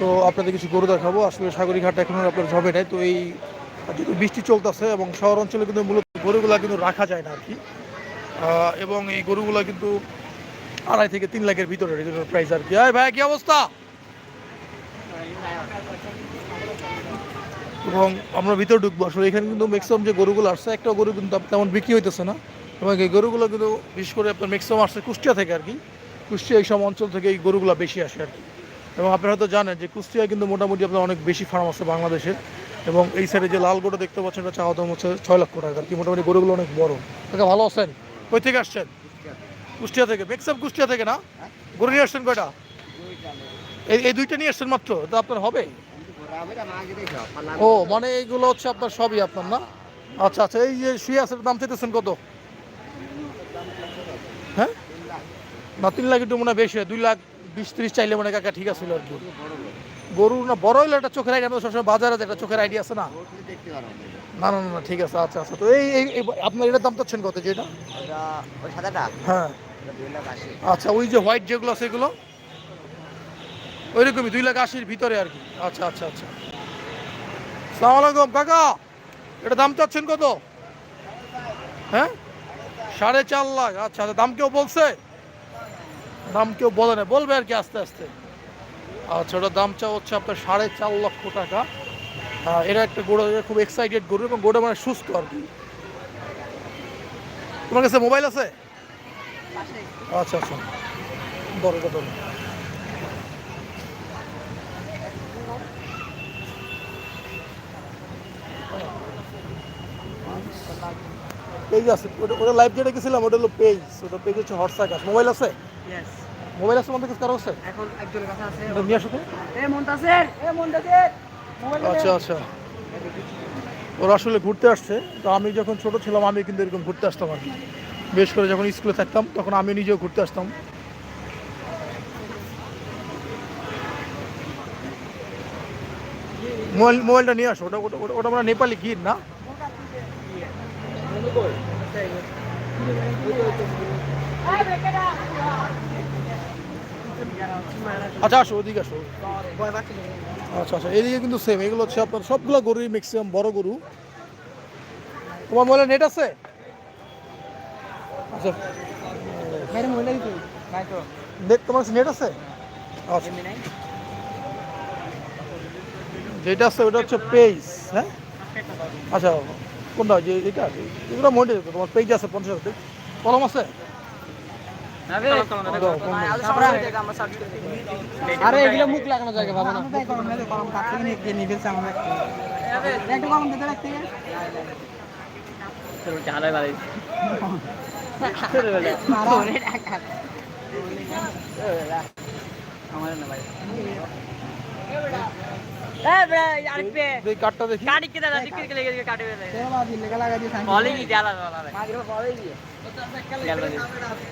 তো আপনাদের কিছু গরু দেখাবো। আসলে সাগরিঘাট এখন আপনার ঝবে নাই। তো এই যেহেতু বৃষ্টি চলতেছে এবং শহর অঞ্চলে কিন্তু মূলত গরুগুলা কিন্তু রাখা যায় না আর কি। এবং এই গরুগুলা কিন্তু আড়াই থেকে তিন লাখের ভিতরে প্রাইস আর কি। ভাই, কি অবস্থা? এবং আমরা ভিতরে ঢুকবো। আসলে এখানে কিন্তু ম্যাক্সিমাম যে গরুগুলো আসছে, একটা গরু কিন্তু তেমন বিক্রি হইতেছে না। এবং এই গরুগুলো কিন্তু বিশেষ করে আপনার ম্যাক্সিমাম আসছে কুষ্টিয়া থেকে আর কি। কুষ্টিয়া এই সব অঞ্চল থেকে এই গরুগুলো বেশি আসে আর কি। এবং আপনারা হয়তো জানেন যে কুষ্টিয়া কিন্তু মোটামুটি আপনার অনেক বেশি ফার্ম আছে বাংলাদেশের। এবং এই সাইডে যে লাল গরু দেখতে পাচ্ছেন এটা চাওয়া দাম হচ্ছে ছয় লক্ষ টাকা। আর কি মোটামুটি গরুগুলো অনেক বড়। টাকা ভালো আছেন? কই থেকে আসছেন? কুষ্টিয়া থেকে। ম্যাক্সিমাম কুষ্টিয়া থেকে না? গরু নিয়ে আসছেন কয়টা? এই এই দুইটা নিয়ে আসছেন মাত্র? তো আপনার হবে? ও মানে এইগুলো হচ্ছে আপনার সবই আপনার না? আচ্ছা আচ্ছা এই যে শুয়ে আছে দাম চাইতেছেন কত? হ্যাঁ? না তিন লাখ একটু মনে হয় বেশি হয় দুই লাখ বিশ ত্রিশ চাইলে মনে কাকা ঠিক আছে আর কি। গরু না বড় হইলে একটা চোখের আইডিয়া আমাদের সবসময় বাজারে একটা চোখের আইডিয়া আছে না? না না না, ঠিক আছে আচ্ছা আচ্ছা তো এই এই আপনার এটার দাম চাচ্ছেন কত যেটা হ্যাঁ। আচ্ছা ওই যে হোয়াইট যেগুলো আছে এগুলো? ওইরকমই দুই লাখ আশির ভিতরে আর কি। আচ্ছা আচ্ছা আচ্ছা। সালাম আলাইকুম কাকা এটা দাম চাচ্ছেন কত? হ্যাঁ? সাড়ে চার লাখ আচ্ছা আচ্ছা দাম কেউ বলছে? দাম কেউ বলে না বলবে আর কি আস্তে আস্তে। আচ্ছা ওটার দাম চা হচ্ছে আপনার সাড়ে চার লক্ষ টাকা। এরা একটা গোড়া খুব এক্সাইটেড গরু এবং গোড়া মানে সুস্থ আর কি। তোমার কাছে মোবাইল আছে? আচ্ছা আচ্ছা। এটা ধরো পেজ আছে ওটা ওটা লাইভ যেটা গেছিলাম ওটা হলো পেজ ওটা পেজ হচ্ছে হটস আকাশ মোবাইল আছে? মোবাইল আছে আমাদের কাছে কারও আছে এখন একজনের কাছে আছে। নিয়ে আসো। এ মন্তাসের এ মন্তাসের আচ্ছা আচ্ছা। ওরা আসলে ঘুরতে আসছে তো আমি যখন ছোট ছিলাম আমি কিন্তু এরকম ঘুরতে আসতাম আর কি। বেশ করে যখন স্কুলে থাকতাম তখন আমি নিজেও ঘুরতে আসতাম। মোবাইল মোবাইলটা নিয়ে আসো ওটা ওটা ওটা- ওটা আমরা নেপালি গির না? আচ্ছা আসো, ওদিকে আচ্ছা আচ্ছা এদিকে কিন্তু সেম এগুলো সবগুলো ম্যাক্সিমাম বড় গরু। তোমার নেট আছে? আচ্ছা। তোমার নেট আছে? আচ্ছা। যেটা আছে ওটা হচ্ছে হ্যাঁ? আচ্ছা কোনটা? এটা এগুলো তোমার পেজ আছে, পঞ্চাশ কলম আছে। আরে এগুলো মুখ লাগানো জায়গা বাবা না। কলম কাছ থেকে নিয়ে ফেলছে আমাদের একটা কলম দিতে রাখতে আমার না ভাই